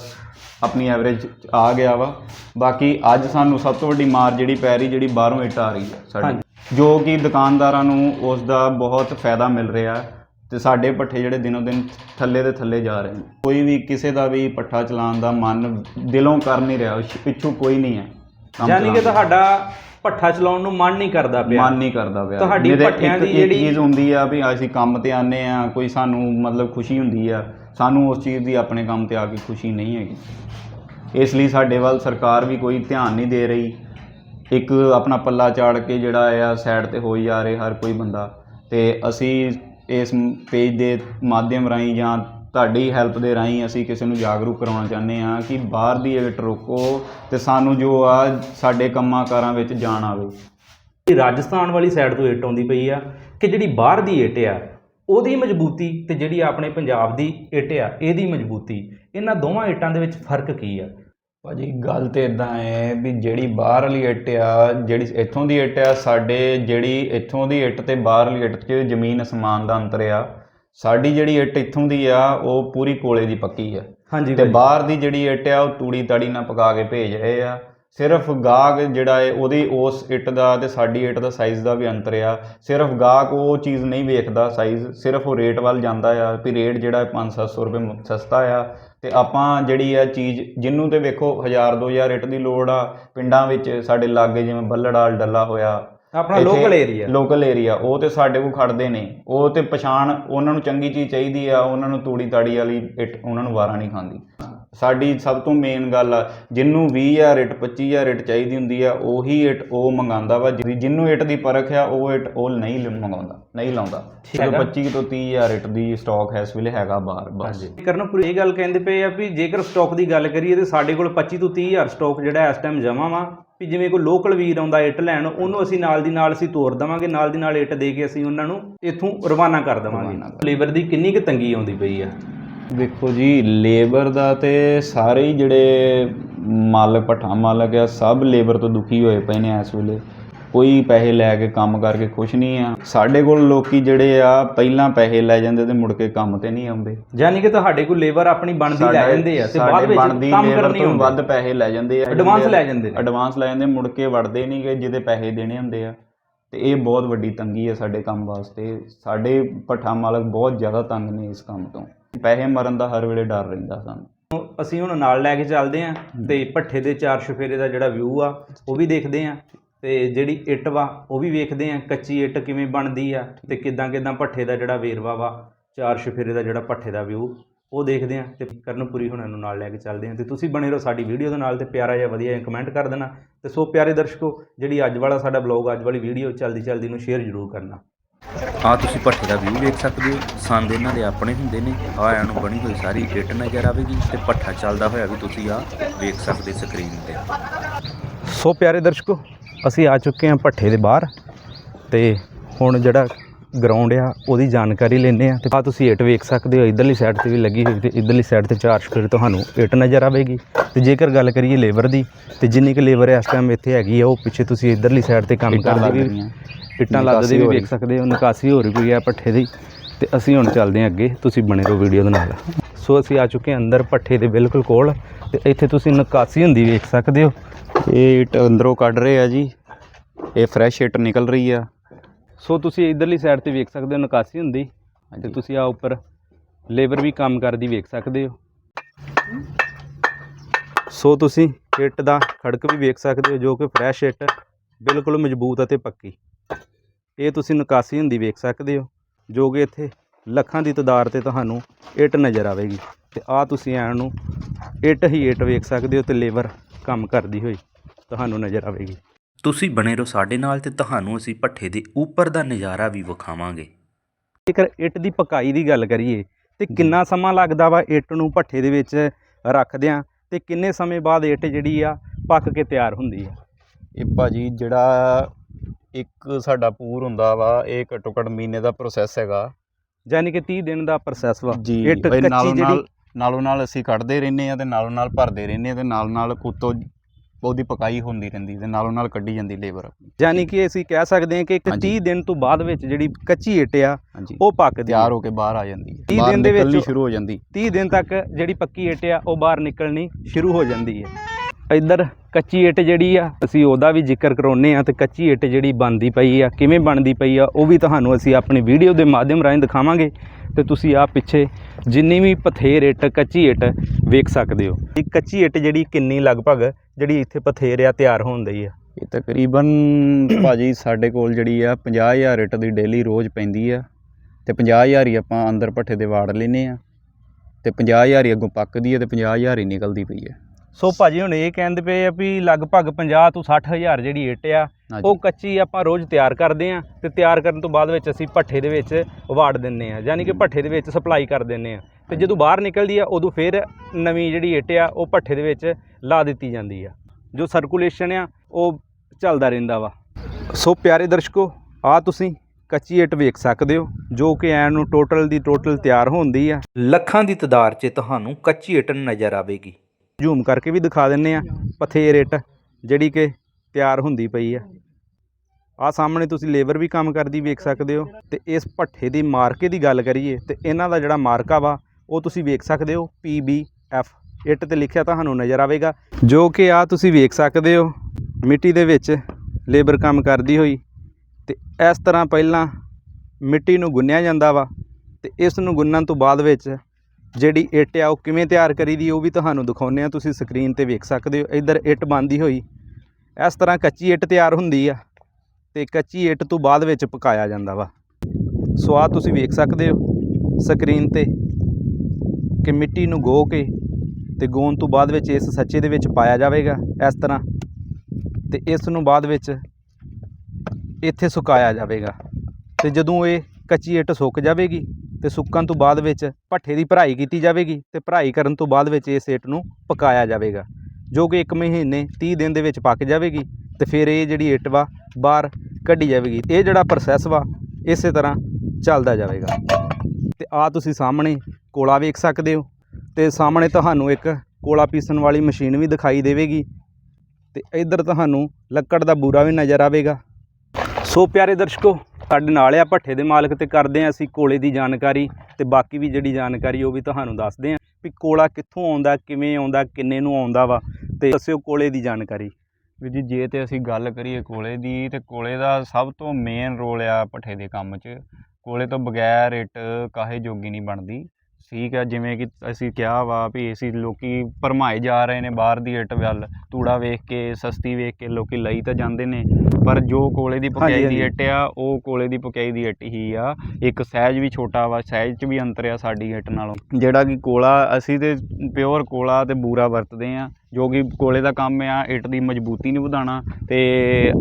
B: ਆਪਣੀ ਐਵਰੇਜ ਆ ਗਿਆ ਵਾ। ਬਾਕੀ ਅੱਜ ਸਾਨੂੰ ਸਭ ਤੋਂ ਵੱਡੀ ਮਾਰ ਜਿਹੜੀ ਪੈ ਰਹੀ ਜਿਹੜੀ ਬਾਹਰੋਂ ਇੱਟ ਆ ਰਹੀ ਹੈ ਸਾਡੀ। ਜੋ ਕਿ ਦੁਕਾਨਦਾਰਾਂ ਨੂੰ ਉਸ ਦਾ ਬਹੁਤ ਫਾਇਦਾ ਮਿਲ ਰਿਹਾ ਤੇ ਸਾਡੇ ਪੱਠੇ ਜਿਹੜੇ ਦਿਨੋਂ ਦਿਨ ਥੱਲੇ ਦੇ ਥੱਲੇ ਜਾ ਰਹੇ ਨੇ। ਕੋਈ ਵੀ ਕਿਸੇ ਦਾ ਵੀ ਪੱਠਾ ਚਲਾਉਣ ਦਾ ਮਨ ਦਿਲੋਂ ਕਰ ਨਹੀਂ ਰਿਹਾ ਪਿੱਛੋਂ ਕੋਈ ਨਹੀਂ ਹੈ ਕੰਮ
A: ਯਾਨੀ ਕਿ
B: ਚਲਾਉਣ ਦਾ।
A: ਤੁਹਾਡਾ ਭੱਠਾ ਚਲਾਉਣ ਨੂੰ ਮਨ ਨਹੀਂ ਕਰਦਾ ਪਿਆ।
B: ਮਨ ਨਹੀਂ ਕਰਦਾ ਪਿਆ।
A: ਤੁਹਾਡੀ
B: ਇੱਕ-
A: ਦੀ
B: ਇੱਕ
A: ਜਿਹੜੀ-
B: ਚੀਜ਼ ਹੁੰਦੀ ਆ ਵੀ ਅਸੀਂ ਕੰਮ ਤੇ ਆਨੇ ਆ ਕੋਈ ਸਾਨੂੰ ਮਤਲਬ ਖੁਸ਼ੀ ਹੁੰਦੀ ਆ ਸਾਨੂੰ ਉਸ ਚੀਜ਼ ਦੀ ਆਪਣੇ ਕੰਮ ਤੇ ਆ ਕੇ ਖੁਸ਼ੀ ਨਹੀਂ ਹੈਗੀ। ਇਸ ਲਈ ਸਾਡੇ ਵੱਲ ਸਰਕਾਰ ਵੀ ਕੋਈ ਧਿਆਨ ਨਹੀਂ ਦੇ ਰਹੀ। ਇੱਕ ਆਪਣਾ ਪੱਲਾ ਚਾੜ ਕੇ ਜਿਹੜਾ ਆ ਸਾਈਡ ਤੇ ਹੋਈ ਜਾ ਰਹੇ ਹਰ ਕੋਈ ਬੰਦਾ। ਤੇ ਅਸੀਂ ਇਸ ਪੇਜ ਦੇ ਮਾਧਿਅਮ ਰਾਹੀਂ ਜਾਂ ਤੁਹਾਡੀ ਹੈਲਪ ਦੇ ਰਾਹੀਂ ਅਸੀਂ ਕਿਸੇ ਨੂੰ ਜਾਗਰੂਕ ਕਰਾਉਣਾ ਚਾਹੁੰਦੇ ਹਾਂ ਕਿ ਬਾਹਰ ਦੀ ਇੱਟ ਰੋਕੋ ਤੇ ਸਾਨੂੰ ਜੋ ਆ ਸਾਡੇ ਕੰਮਾਂ ਕਾਰਾਂ ਵਿੱਚ ਜਾਣ ਆਵੇ।
A: ਇਹ ਰਾਜਸਥਾਨ ਵਾਲੀ ਸਾਈਡ ਤੋਂ ਇੱਟ ਆਉਂਦੀ ਪਈ ਆ ਕਿ ਜਿਹੜੀ ਬਾਹਰ ਦੀ ਇੱਟ ਆ, ਉਹਦੀ ਮਜ਼ਬੂਤੀ ਤੇ ਜਿਹੜੀ ਆਪਣੇ ਪੰਜਾਬ ਦੀ ਇੱਟ ਆ, ਇਹਦੀ ਮਜ਼ਬੂਤੀ। ਇਹਨਾਂ ਦੋਵਾਂ ਇੱਟਾਂ ਦੇ ਵਿੱਚ ਫ਼ਰਕ ਕੀ ਆ?
B: ਭਾਜੀ ਗੱਲ ਤੇ ਇਦਾਂ ਹੈ ਵੀ ਜਿਹੜੀ ਬਾਹਰ ਵਾਲੀ ਇੱਟ ਆ ਜਿਹੜੀ ਇੱਥੋਂ ਦੀ ਇੱਟ ਆ ਸਾਡੇ ਜਿਹੜੀ ਇੱਥੋਂ ਦੀ ਇੱਟ ਤੇ ਬਾਹਰਲੀ ਇੱਟ 'ਚ ਜ਼ਮੀਨ ਅਸਮਾਨ ਦਾ ਅੰਤਰ ਆ ਸਾਡੀ ਜਿਹੜੀ ਇੱਟ ਇੱਥੋਂ ਦੀ ਆ ਉਹ ਪੂਰੀ ਕੋਲੇ ਦੀ ਪੱਕੀ ਆ
A: ਹਾਂਜੀ
B: ਤੇ। ਬਾਹਰ ਦੀ ਜਿਹੜੀ ਇੱਟ ਆ ਉਹ ਤੂੜੀ ਤਾੜੀ ਨਾਲ ਪਕਾ ਕੇ ਭੇਜ ਰਹੇ ਆ ਸਿਰਫ ਗਾਹਕ ਜਿਹੜਾ ਹੈ ਉਹਦੀ ਉਸ ਇੱਟ ਦਾ ਤੇ ਸਾਡੀ ਇੱਟ ਦਾ ਸਾਈਜ਼ ਦਾ ਵੀ ਅੰਤਰ ਆ। ਸਿਰਫ ਗਾਹਕ ਉਹ ਚੀਜ਼ ਨਹੀਂ ਵੇਖਦਾ ਸਾਈਜ਼ ਸਿਰਫ ਉਹ ਰੇਟ ਵੱਲ ਜਾਂਦਾ ਆ ਵੀ ਰੇਟ ਜਿਹੜਾ 5-700 ਰੁਪਏ ਸਸਤਾ ਆ। ਤੇ ਆਪਾਂ ਜਿਹੜੀ ਆ ਚੀਜ਼ ਜਿੰਨੂੰ ਤੇ ਵੇਖੋ 1000 2000 ਇੱਟ ਦੀ ਲੋੜ ਆ ਪਿੰਡਾਂ ਵਿੱਚ ਸਾਡੇ ਲਾਗੇ ਜਿਵੇਂ ਬੱਲੜਾਲ ਡੱਲਾ ਹੋਇਆ
A: ਆਪਣਾ ਲੋਕਲ ਏਰੀਆ
B: ਲੋਕਲ ਏਰੀਆ ਉਹ ਤੇ ਸਾਡੇ ਕੋਲ ਖੜਦੇ ਨੇ। ਉਹ ਤੇ ਪਛਾਣ ਉਹਨਾਂ ਨੂੰ ਚੰਗੀ ਚੀਜ਼ ਚਾਹੀਦੀ ਆ ਉਹਨਾਂ ਨੂੰ ਤੂੜੀ ਤਾੜੀ ਵਾਲੀ ਇੱਟ ਉਹਨਾਂ ਨੂੰ ਵਾਰਾ ਨਹੀਂ ਖਾਂਦੀ। ਸਾਡੀ ਸਭ ਤੋਂ ਮੇਨ ਗੱਲ ਆ ਜਿਹਨੂੰ 20000 ਇੱਟ 25000 ਇੱਟ ਚਾਹੀਦੀ ਹੁੰਦੀ ਆ ਉਹੀ ਇੱਟ ਉਹ ਮੰਗਾਉਂਦਾ ਵਾ ਜਿਹਨੂੰ ਇੱਟ ਦੀ ਪਰਖ ਆ ਉਹ ਇੱਟ ਉਹ ਨਹੀਂ ਲ- ਮੰਗਾਉਂਦਾ ਨਹੀਂ ਲਾਉਂਦਾ।
A: ਹੈਗਾ।
B: 25 ਤੋਂ 30000 ਇੱਟ ਦੀ ਸਟਾਕ ਹੈ ਇਸ ਵੇਲੇ ਹੈਗਾ ਬਾਹਰ ਬਸ।
A: ਕਰਨਪੁਰ ਇਹ ਗੱਲ ਕਹਿੰਦੇ ਪਏ ਆ ਵੀ ਜੇਕਰ ਸਟਾਕ ਦੀ ਗੱਲ ਕਰੀਏ ਤੇ ਸਾਡੇ ਕੋਲ 25 ਤੋਂ 30 ਹਜ਼ਾਰ ਸਟਾਕ ਜਿਹੜਾ ਇਸ ਟਾਈਮ ਜਮਾ ਵਾ ਵੀ ਜਿਵੇਂ ਕੋਈ ਲੋਕਲ ਵੀਰ ਆਉਂਦਾ ਇੱਟ ਲੈਣ ਉਹਨੂੰ ਅਸੀਂ ਨਾਲ ਦੀ ਨਾਲ ਅਸੀਂ ਤੋਰ ਦਵਾਂਗੇ ਨਾਲ ਦੀ ਨਾਲ ਇੱਟ ਦੇ ਕੇ ਅਸੀਂ ਉਹਨਾਂ ਨੂੰ ਇੱਥੋਂ ਰਵਾਨਾ ਕਰ
B: ਰਵਾਨਾ
A: ਦਵਾਂਗੇ
B: ਕਰ-
A: ਲੇਬਰ ਦੀ ਕਿੰਨੀ ਕੁ ਤੰਗੀ ਆਉਂਦੀ ਪਈ ਆ?
B: ਦੇਖੋ ਜੀ ਲੇਬਰ ਦਾ ਤੇ ਸਾਰੇ ਹੀ ਜਿਹੜੇ ਮਾਲਕ ਭੱਠਾ ਮਾਲਕ ਆ ਸਭ ਲੇਬਰ ਤੋਂ ਦੁਖੀ ਹੋਏ ਪਏ ਨੇ ਇਸ ਵੇਲੇ। ਕੋਈ ਪੈਸੇ ਲੈ ਕੇ ਕੰਮ ਕਰਕੇ ਖੁਸ਼ ਨਹੀਂ ਆ। ਸਾਡੇ ਕੋਲ ਲੋਕੀ ਜਿਹੜੇ ਆ ਪਹਿਲਾਂ ਪੈਸੇ ਲੈ ਜਾਂਦੇ ਤੇ ਮੁੜ ਕੇ ਕੰਮ ਤੇ ਨਹੀਂ ਆਉਂਦੇ।
A: ਯਾਨੀ ਕਿ ਤੁਹਾਡੇ ਕੋਲ ਲੇਬਰ ਆਪਣੀ ਬਣਦੀ ਲੈ ਜਾਂਦੇ ਆ ਤੇ ਬਾਅਦ ਵਿੱਚ ਕੰਮ ਕਰਨੀ ਹੁੰਦੀ
B: ਵੱਧ ਪੈਸੇ ਲੈ ਜਾਂਦੇ ਆ।
A: Advance ਲੈ ਜਾਂਦੇ ਨੇ।
B: ਐਡਵਾਂਸ ਲੈ ਜਾਂਦੇ ਮੁੜ ਕੇ ਵੜਦੇ ਨਹੀਂਗੇ ਜਿਹਦੇ ਪੈਸੇ ਦੇਣੇ ਹੁੰਦੇ ਆ। ਤੇ ਇਹ ਬਹੁਤ ਵੱਡੀ ਤੰਗੀ ਹੈ ਸਾਡੇ ਕੰਮ ਵਾਸਤੇ। ਸਾਡੇ ਭੱਠਾ ਮਾਲਕ ਬਹੁਤ ਜ਼ਿਆਦਾ ਤੰਗ ਨੇ ਇਸ ਕੰਮ ਤੋਂ। ਪੈਸੇ ਮਰਨ ਦਾ ਹਰ ਵੇਲੇ ਡਰ ਰਹਿੰਦਾ ਸਾਨੂੰ।
A: ਅਸੀਂ ਹੁਣ ਨਾਲ ਲੈ ਕੇ ਚੱਲਦੇ ਆਂ ਤੇ ਭੱਠੇ ਦੇ ਚਾਰ ਸ਼ਫੇਰੇ ਦਾ ਜਿਹੜਾ ਵਿਊ ਆ ਉਹ ਵੀ ਦੇਖਦੇ ਆਂ ਤੇ ਜਿਹੜੀ ਇੱਟ ਵਾ ਉਹ ਵੀ ਵੇਖਦੇ ਆਂ ਕੱਚੀ ਇੱਟ ਕਿਵੇਂ ਬਣਦੀ ਆ ਤੇ ਕਿਦਾਂ ਕਿਦਾਂ ਭੱਠੇ ਦਾ ਜਿਹੜਾ ਵੇਰਵਾ ਵਾ ਚਾਰ ਸ਼ਫੇਰੇ ਦਾ ਜਿਹੜਾ ਭੱਠੇ ਦਾ ਵਿਊ ਉਹ ਦੇਖਦੇ ਆਂ ਤੇ ਕਰਨਪੁਰੀ ਹੁਣਾਂ ਨੂੰ ਨਾਲ ਲੈ ਕੇ ਚੱਲਦੇ ਆਂ ਤੇ ਤੁਸੀਂ ਬਣੇ ਰਹੋ ਸਾਡੀ ਵੀਡੀਓ ਦੇ ਨਾਲ ਤੇ ਪਿਆਰਾ ਜਿਹਾ ਵਧੀਆ ਜਿਹਾ ਕਮੈਂਟ ਕਰ ਦੇਣਾ। ਤੇ ਸੋ ਪਿਆਰੇ ਦਰਸ਼ਕੋ ਜਿਹੜੀ ਅੱਜ ਵਾਲਾ ਸਾਡਾ ਬਲੌਗ ਅੱਜ ਵਾਲੀ ਵੀਡੀਓ ਚਲਦੀ ਚਲਦੀ ਨੂੰ ਸ਼ੇਅਰ ਜ਼ਰੂਰ ਕਰਨਾ।
C: ਆ ਤੁਸੀਂ ਭੱਠੇ ਦਾ ਵਿਊ ਵੇਖ ਸਕਦੇ ਹੋ। ਸੰਦ ਇਹਨਾਂ ਦੇ ਆਪਣੇ ਹੁੰਦੇ ਨੇ। ਆ ਇਹਨਾਂ ਨੂੰ ਬਣੀ ਹੋਈ ਸਾਰੀ ਇੱਟ ਨਜ਼ਰ ਆਵੇਗੀ ਤੇ ਭੱਠਾ ਚੱਲਦਾ ਹੋਇਆ ਵੀ ਤੁਸੀਂ ਆ ਵੇਖ ਸਕਦੇ ਸਕਰੀਨ ਤੇ।
A: ਸੋ ਪਿਆਰੇ ਦਰਸ਼ਕੋ ਅਸੀਂ ਆ ਚੁੱਕੇ ਹਾਂ ਭੱਠੇ ਦੇ ਬਾਹਰ ਤੇ ਹੁਣ ਜਿਹੜਾ ਗਰਾਊਂਡ ਆ ਉਹਦੀ ਜਾਣਕਾਰੀ ਲੈਣੇ ਆ ਤੇ ਆ ਤੁਸੀਂ ਇੱਟ ਵੇਖ ਸਕਦੇ ਹੋ ਇਧਰਲੀ ਸਾਈਡ ਤੇ ਵੀ ਲੱਗੀ ਹੋਈ ਤੇ ਇਧਰਲੀ ਸਾਈਡ ਤੇ ਚਾਰ ਸ਼ਕਰ ਤੁਹਾਨੂੰ ਇੱਟ ਨਜ਼ਰ ਆਵੇਗੀ। ਤੇ ਜੇਕਰ ਗੱਲ ਕਰੀਏ ਲੇਬਰ ਦੀ ਤੇ ਜਿੰਨੀ ਕੁ ਲੇਬਰ ਇਸ ਟਾਈਮ ਇੱਥੇ ਹੈਗੀ ਆ ਉਹ ਪਿੱਛੇ ਤੁਸੀਂ ਇਧਰਲੀ ਸਾਈਡ ਤੇ ਕੰਮ ਕਰਦੀ ਵੀ। ਇੱਟਾਂ ਲੱਦਦੇ ਵੀ
B: ਹੋ
A: ਵੇਖ। ਸਕਦੇ ਹੋ ਨਿਕਾਸੀ ਹੋ ਰਹੀ ਪਈ ਆ ਭੱਠੇ ਦੀ। ਤੇ ਅਸੀਂ ਹੁਣ ਚੱਲਦੇ ਹਾਂ ਅੱਗੇ ਤੁਸੀਂ ਬਣੇ ਰਹੋ ਵੀਡੀਓ ਦੇ ਨਾਲ। ਸੋ ਅਸੀਂ ਆ ਚੁੱਕੇ ਹਾਂ ਅੰਦਰ ਭੱਠੇ ਦੇ ਬਿਲਕੁਲ ਕੋਲ ਤੇ ਇੱਥੇ ਤੁਸੀਂ ਨਿਕਾਸੀ ਹੁੰਦੀ ਵੇਖ ਸਕਦੇ ਹੋ।
B: ਇਹ ਇੱਟ ਅੰਦਰੋਂ ਕੱਢ ਰਹੇ ਆ ਜੀ। ਇਹ ਫਰੈਸ਼ ਇੱਟ ਨਿਕਲ ਰਹੀ ਆ।
A: ਸੋ ਤੁਸੀਂ ਇਧਰਲੀ ਸਾਈਡ ਤੇ ਵੇਖ ਸਕਦੇ ਹੋ ਨਿਕਾਸੀ ਹੁੰਦੀ ਤੇ। ਤੁਸੀਂ ਆ ਉੱਪਰ ਲੇਬਰ ਵੀ ਕੰਮ ਕਰਦੀ ਵੇਖ ਸਕਦੇ ਹੋ। ਸੋ ਤੁਸੀਂ ਇੱਟ ਦਾ ਖੜਕ ਵੀ ਵੇਖ ਸਕਦੇ ਹੋ ਜੋ ਕਿ ਫਰੈਸ਼ ਇੱਟ ਬਿਲਕੁਲ ਮਜ਼ਬੂਤ ਅਤੇ ਪੱਕੀ। ਇਹ ਤੁਸੀਂ ਨਿਕਾਸੀ ਹੁੰਦੀ ਵੇਖ ਸਕਦੇ ਹੋ ਜੋ ਕਿ ਇੱਥੇ ਲੱਖਾਂ ਦੀ ਤਾਦਾਦ ਤੇ ਤੁਹਾਨੂੰ ਇੱਟ ਨਜ਼ਰ ਆਵੇਗੀ। ਤੇ ਆ ਤੁਸੀਂ ਐਨ ਨੂੰ ਇੱਟ ਹੀ ਇੱਟ ਵੇਖ ਸਕਦੇ ਹੋ ਤੇ ਲੇਬਰ ਕੰਮ ਕਰਦੀ ਹੋਈ ਤੁਹਾਨੂੰ ਨਜ਼ਰ ਆਵੇਗੀ।
C: ਤੁਸੀਂ ਬਣੇ ਰਹੋ ਸਾਡੇ ਨਾਲ ਤੇ ਤੁਹਾਨੂੰ ਅਸੀਂ ਭੱਠੇ ਦੇ ਉੱਪਰ ਦਾ ਨਜ਼ਾਰਾ ਵੀ ਵਿਖਾਵਾਂਗੇ।
A: ਜੇਕਰ ਇੱਟ ਦੀ ਪਕਾਈ ਦੀ ਗੱਲ ਕਰੀਏ ਤੇ ਕਿੰਨਾ ਸਮਾਂ ਲੱਗਦਾ ਵਾ ਇੱਟ ਨੂੰ ਭੱਠੇ ਦੇ ਵਿੱਚ ਰੱਖਦਿਆਂ ਤੇ ਕਿੰਨੇ ਸਮੇਂ ਬਾਅਦ ਇੱਟ ਜਿਹੜੀ ਆ ਪੱਕ ਕੇ ਤਿਆਰ ਹੁੰਦੀ ਆ?
B: ਇਹ ਭਾਜੀ ਜਿਹੜਾ ਇੱਕ ਸਾਡਾ ਪੂਰ ਹੁੰਦਾ ਵਾ ਇਹ ਘੱਟੋ ਘੱਟ ਮਹੀਨੇ ਦਾ ਪ੍ਰੋਸੈਸ ਹੈਗਾ।
A: ਯਾਨੀ ਕਿ 30 ਦਿਨ ਦਾ ਪ੍ਰੋਸੈਸ ਵਾ।
B: ਜੀ ਇਹ
A: ਕੱਚੀ
B: ਨਾਲੋਂ
A: ਜਿਹੜੀ
B: ਨਾਲ ਨਾਲੋਂ ਨਾਲ ਅਸੀਂ ਕੱਢਦੇ ਰਹਿੰਦੇ ਆ ਤੇ ਨਾਲੋਂ ਨਾਲ ਭਰਦੇ ਰਹਿੰਦੇ ਆ ਤੇ ਨਾਲ ਨਾਲ ਉੱਤੋਂ ਉਹਦੀ ਪਕਾਈ ਹੁੰਦੀ ਰਹਿੰਦੀ ਤੇ ਨਾਲੋਂ ਨਾਲ ਕੱਢੀ ਜਾਂਦੀ ਲੇਬਰ
A: ਯਾਨੀ ਕਿ ਅਸੀਂ ਕਹਿ ਸਕਦੇ ਹਾਂ ਕਿ ਇੱਕ
B: ਹਾਂਜੀ।
A: 30 ਦਿਨ ਤੋਂ ਬਾਅਦ ਵਿੱਚ ਜਿਹੜੀ ਕੱਚੀ ਇੱਟ ਆ ਉਹ ਪੱਕਦੀ ਆ
B: ਤਿਆਰ ਹੋ ਕੇ ਬਾਹਰ ਆ ਜਾਂਦੀ ਹੈ।
A: ਤੀਹ
B: ਬਾਹਰ
A: ਦਿਨ ਦੇ ਵਿੱਚ
B: ਸ਼ੁਰੂ ਹੋ ਜਾਂਦੀ।
A: 30 ਦਿਨ ਤੱਕ ਜਿਹੜੀ ਪੱਕੀ ਇੱਟ ਆ ਉਹ ਬਾਹਰ ਨਿਕਲਣੀ ਸ਼ੁਰੂ ਹੋ ਜਾਂਦੀ ਹੈ। ਇੱਧਰ ਕੱਚੀ ਇੱਟ ਜਿਹੜੀ ਆ, ਅਸੀਂ ਉਹਦਾ ਵੀ ਜ਼ਿਕਰ ਕਰਾਉਨੇ ਆ ਤੇ ਕੱਚੀ ਇੱਟ ਜਿਹੜੀ ਬਣਦੀ ਪਈ ਆ, ਕਿਵੇਂ ਬਣਦੀ ਪਈ ਆ, ਉਹ ਵੀ ਤੁਹਾਨੂੰ ਅਸੀਂ ਆਪਣੀ ਵੀਡੀਓ ਦੇ ਮਾਧਿਅਮ ਰਾਹੀਂ ਦਿਖਾਵਾਂਗੇ ਤੇ ਤੁਸੀਂ ਆ ਪਿੱਛੇ ਜਿੰਨੀ ਵੀ ਪਥੇਰ ਇੱਟ, ਕੱਚੀ ਇੱਟ ਵੇਖ ਸਕਦੇ ਹੋ। ਇਹ ਕੱਚੀ ਇੱਟ ਜਿਹੜੀ ਕਿੰਨੀ ਲਗਭਗ ਜਿਹੜੀ ਇੱਥੇ ਪਥੇਰ ਆ ਤਿਆਰ ਹੋਣ ਦੀ ਆ?
B: ਇਹ ਤਕਰੀਬਨ ਭਾਜੀ ਸਾਡੇ ਕੋਲ ਜਿਹੜੀ ਆ 50000 ਇੱਟ ਦੀ ਡੇਲੀ ਰੋਜ਼ ਪੈਂਦੀ ਆ ਤੇ 50000 ਹੀ ਆਪਾਂ ਅੰਦਰ ਭੱਠੇ ਦੇ ਵਾੜ ਲੈਨੇ ਆ ਤੇ 50000 ਹੀ ਅੱਗੋਂ ਪੱਕਦੀ ਆ ਤੇ 50000 ਹੀ ਨਿਕਲਦੀ ਪਈ ਆ।
A: ਸੋ ਭਾਜੀ ਹੁਣ ਇਹ ਕਹਿੰਦੇ ਪਏ ਆ ਵੀ ਲਗਭਗ 50 ਤੋਂ 60 ਹਜ਼ਾਰ ਜਿਹੜੀ ਇੱਟ ਆ ਉਹ ਕੱਚੀ ਆਪਾਂ ਰੋਜ਼ ਤਿਆਰ ਕਰਦੇ ਆ ਤੇ ਤਿਆਰ ਕਰਨ ਤੋਂ ਬਾਅਦ ਵਿੱਚ ਅਸੀਂ ਭੱਠੇ ਦੇ ਵਿੱਚ ਵਾੜ ਦਿੰਨੇ ਆ ਯਾਨੀ ਕਿ ਭੱਠੇ ਦੇ ਵਿੱਚ ਸਪਲਾਈ ਕਰ ਦਿੰਨੇ ਆ। ਤੇ ਜਦੋਂ ਬਾਹਰ ਨਿਕਲਦੀ ਆ ਉਦੋਂ ਫਿਰ ਨਵੀਂ ਜਿਹੜੀ ਇੱਟ ਆ ਉਹ ਭੱਠੇ ਦੇ ਵਿੱਚ ਲਾ ਦਿੱਤੀ ਜਾਂਦੀ ਆ। ਜੋ ਸਰਕੂਲੇਸ਼ਨ ਆ ਉਹ ਚੱਲਦਾ ਰਹਿੰਦਾ ਵਾ। ਸੋ ਪਿਆਰੇ ਦਰਸ਼ਕੋ ਆ ਤੁਸੀਂ ਕੱਚੀ ਇੱਟ ਵੇਖ ਸਕਦੇ ਹੋ ਜੋ ਕਿ ਐਨ ਨੂੰ ਟੋਟਲ ਦੀ ਟੋਟਲ ਤਿਆਰ ਹੁੰਦੀ ਆ। ਲੱਖਾਂ ਦੀ ਤਦਾਦ 'ਚ ਤੁਹਾਨੂੰ ਕੱਚੀ ਇੱਟ ਨਜ਼ਰ ਆਵੇਗੀ। ਜ਼ੂਮ ਕਰਕੇ ਵੀ ਦਿਖਾ ਦਿੰਨੇ ਆ ਪਥੇਰ ਇੱਟ ਜਿਹੜੀ ਕਿ ਤਿਆਰ ਹੁੰਦੀ ਪਈ ਆ। ਆ ਸਾਹਮਣੇ ਤੁਸੀਂ ਲੇਬਰ ਵੀ ਕੰਮ ਕਰਦੀ ਵੇਖ ਸਕਦੇ ਹੋ ਤੇ ਇਸ ਭੱਠੇ ਦੀ ਮਾਰਕੇ ਦੀ ਗੱਲ ਕਰੀਏ ਤੇ ਇਹਨਾਂ ਦਾ ਜਿਹੜਾ ਮਾਰਕਾ ਵਾ ਉਹ ਤੁਸੀਂ ਵੇਖ ਸਕਦੇ ਹੋ PBF ਇੱਟ ਤੇ ਲਿਖਿਆ ਤੁਹਾਨੂੰ ਨਜ਼ਰ ਆਵੇਗਾ ਜੋ ਕਿ ਆ ਤੁਸੀਂ ਵੇਖ ਸਕਦੇ ਹੋ ਮਿੱਟੀ ਦੇ ਵਿੱਚ ਲੇਬਰ ਕੰਮ ਕਰਦੀ ਹੋਈ ਤੇ ਇਸ ਤਰ੍ਹਾਂ ਪਹਿਲਾਂ ਮਿੱਟੀ ਨੂੰ ਗੁੰਨਿਆ ਜਾਂਦਾ ਵਾ ਤੇ ਇਸ ਨੂੰ ਗੁੰਨਣ ਤੋਂ ਬਾਅਦ ਵਿੱਚ ਜਿਹੜੀ ਇੱਟ ਆ, ਉਹ ਕਿਵੇਂ ਤਿਆਰ ਕਰੀਦੀ, ਉਹ ਵੀ ਤੁਹਾਨੂੰ ਦਿਖਾਉਂਦੇ ਆ ਤੁਸੀਂ ਸਕਰੀਨ ਤੇ ਵੇਖ ਸਕਦੇ ਹੋ, ਇੱਧਰ ਇੱਟ ਬਣਦੀ ਹੋਈ। ਇਸ ਤਰ੍ਹਾਂ ਕੱਚੀ ਇੱਟ ਤਿਆਰ ਹੁੰਦੀ ਆ ਤੇ ਕੱਚੀ ਇੱਟ ਤੋਂ ਬਾਅਦ ਵਿੱਚ ਪਕਾਇਆ ਜਾਂਦਾ ਵਾ। ਸੋ ਆ ਤੁਸੀਂ ਵੇਖ ਸਕਦੇ ਹੋ ਸਕਰੀਨ ਤੇ ਕਿ ਮਿੱਟੀ ਨੂੰ ਗੋ ਕੇ ਤੇ ਗੋਣ ਤੋਂ ਬਾਅਦ ਵਿੱਚ ਇਸ ਸੱਚੇ ਦੇ ਵਿੱਚ ਪਾਇਆ ਜਾਵੇਗਾ ਇਸ ਤਰ੍ਹਾਂ ਤੇ ਇਸ ਨੂੰ ਬਾਅਦ ਵਿੱਚ ਇੱਥੇ ਸੁਕਾਇਆ ਜਾਵੇਗਾ। ਤੇ ਜਦੋਂ ਇਹ ਕੱਚੀ ਇੱਟ ਸੁੱਕ ਜਾਵੇਗੀ ਤੇ ਸੁੱਕਣ ਤੋਂ ਬਾਅਦ ਵਿੱਚ ਭੱਠੇ ਦੀ ਭਰਾਈ ਕੀਤੀ ਜਾਵੇਗੀ ਤੇ ਭਰਾਈ ਕਰਨ ਤੋਂ ਬਾਅਦ ਵਿੱਚ ਇਸ ਇੱਟ ਨੂੰ ਪਕਾਇਆ ਜਾਵੇਗਾ, ਜੋ ਕਿ 1 ਮਹੀਨੇ 30 ਦਿਨ ਦੇ ਵਿੱਚ ਪੱਕ ਜਾਵੇਗੀ ਤੇ ਫਿਰ ਇਹ ਜਿਹੜੀ ਇੱਟ ਵਾ, ਬਾਹਰ ਕੱਢੀ ਜਾਵੇਗੀ। ਇਹ ਜਿਹੜਾ ਪ੍ਰੋਸੈਸ ਵਾ, ਇਸੇ ਤਰ੍ਹਾਂ ਚੱਲਦਾ ਜਾਵੇਗਾ। ਤੇ ਆ ਤੁਸੀਂ ਸਾਹਮਣੇ ਕੋਲਾ ਵੇਖ ਸਕਦੇ ਹੋ ਤੇ ਸਾਹਮਣੇ ਤੁਹਾਨੂੰ ਇੱਕ ਕੋਲਾ ਪੀਸਣ ਵਾਲੀ ਮਸ਼ੀਨ ਵੀ ਦਿਖਾਈ ਦੇਵੇਗੀ ਤੇ ਇੱਧਰ ਤੁਹਾਨੂੰ ਲੱਕੜ ਦਾ ਬੂਰਾ ਵੀ ਨਜ਼ਰ ਆਵੇਗਾ। ਸੋ ਪਿਆਰੇ ਦਰਸ਼ਕੋ ਸਾਡੇ ਨਾਲ ਆ, ਭੱਠੇ ਦੇ ਮਾਲਕ ਤੇ ਕਰਦੇ ਆ ਅਸੀਂ ਕੋਲੇ ਦੀ ਜਾਣਕਾਰੀ ਤੇ ਬਾਕੀ ਵੀ ਜਿਹੜੀ ਜਾਣਕਾਰੀ ਉਹ ਵੀ ਤੁਹਾਨੂੰ ਦੱਸਦੇ ਆ ਵੀ ਕੋਲਾ ਕਿੱਥੋਂ ਆਉਂਦਾ, ਕਿਵੇਂ ਆਉਂਦਾ, ਕਿੰਨੇ ਨੂੰ ਆਉਂਦਾ ਵਾ ਤੇ ਦੱਸਿਓ ਕੋਲੇ ਦੀ ਜਾਣਕਾਰੀ।
B: ਵੀ ਜੀ, ਜੇ ਤੇ ਅਸੀਂ ਗੱਲ ਕਰੀਏ ਕੋਲੇ ਦੀ ਤੇ ਕੋਲੇ ਦਾ ਸਭ ਤੋਂ ਮੇਨ ਰੋਲ ਆ ਭੱਠੇ ਦੇ ਕੰਮ 'ਚ। ਕੋਲੇ ਤੋਂ ਬਗੈਰ ਇੱਟ ਕਾਹੇ ਜੋਗੀ ਨਹੀਂ ਬਣਦੀ। ਠੀਕ ਹੈ ਜਿਵੇਂ ਕਿ ਅਸੀਂ ਕਿਹਾ ਵਾ ਵੀ ਅਸੀਂ ਲੋਕੀ ਭਰਮਾਏ ਜਾ ਰਹੇ ਨੇ ਬਾਹਰ ਦੀ ਇੱਟ ਵੱਲ ਤੂੜਾ ਵੇਖ ਕੇ ਸਸਤੀ ਵੇਖ ਕੇ ਲੋਕੀ ਲਈ ਤਾਂ ਜਾਂਦੇ ਨੇ ਪਰ ਜੋ ਕੋਲੇ ਦੀ ਪਕਾਈ ਦੀ। ਇੱਟ ਆ ਉਹ ਕੋਲੇ ਦੀ ਪਕਾਈ ਦੀ ਇੱਟ ਹੀ ਆ ਇੱਕ ਸਹਿਜ ਵੀ ਛੋਟਾ ਵਾ ਸਹਿਜ 'ਚ ਵੀ ਅੰਤਰ ਆ ਸਾਡੀ ਇੱਟ ਨਾਲੋਂ ਜਿਹੜਾ ਕਿ ਕੋਲਾ ਅਸੀਂ ਤੇ ਪਿਓਰ ਕੋਲਾ ਤੇ ਬੂਰਾ ਵਰਤਦੇ ਆ ਜੋ ਕਿ ਕੋਲੇ ਦਾ ਕੰਮ ਆ ਇੱਟ ਦੀ ਮਜ਼ਬੂਤੀ ਨੂੰ ਵਧਾਉਣਾ ਤੇ